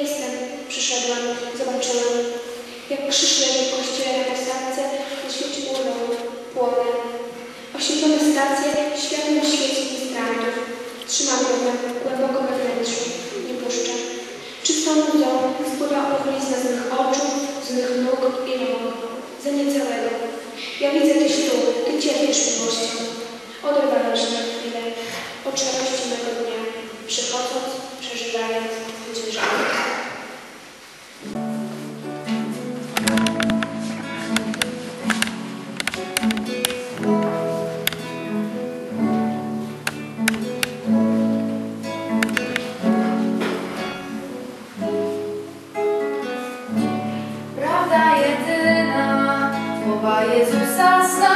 Jestem. Przyszedłem. Zobaczyłem. Jak krzyż leży w kościele na posadzce, oświecił urną, płonę. Oświetlone stacje światłem świeci ministrantów. Trzymam ją głęboko we wnętrzu. Nie puszczę. Czystą łzą spływa oblizna z mych oczu, z mych nóg i rąk. Za niecałego. Ja widzę Tyś tu, Ty cierpisz miłością. Oderwałem się Jezusa son.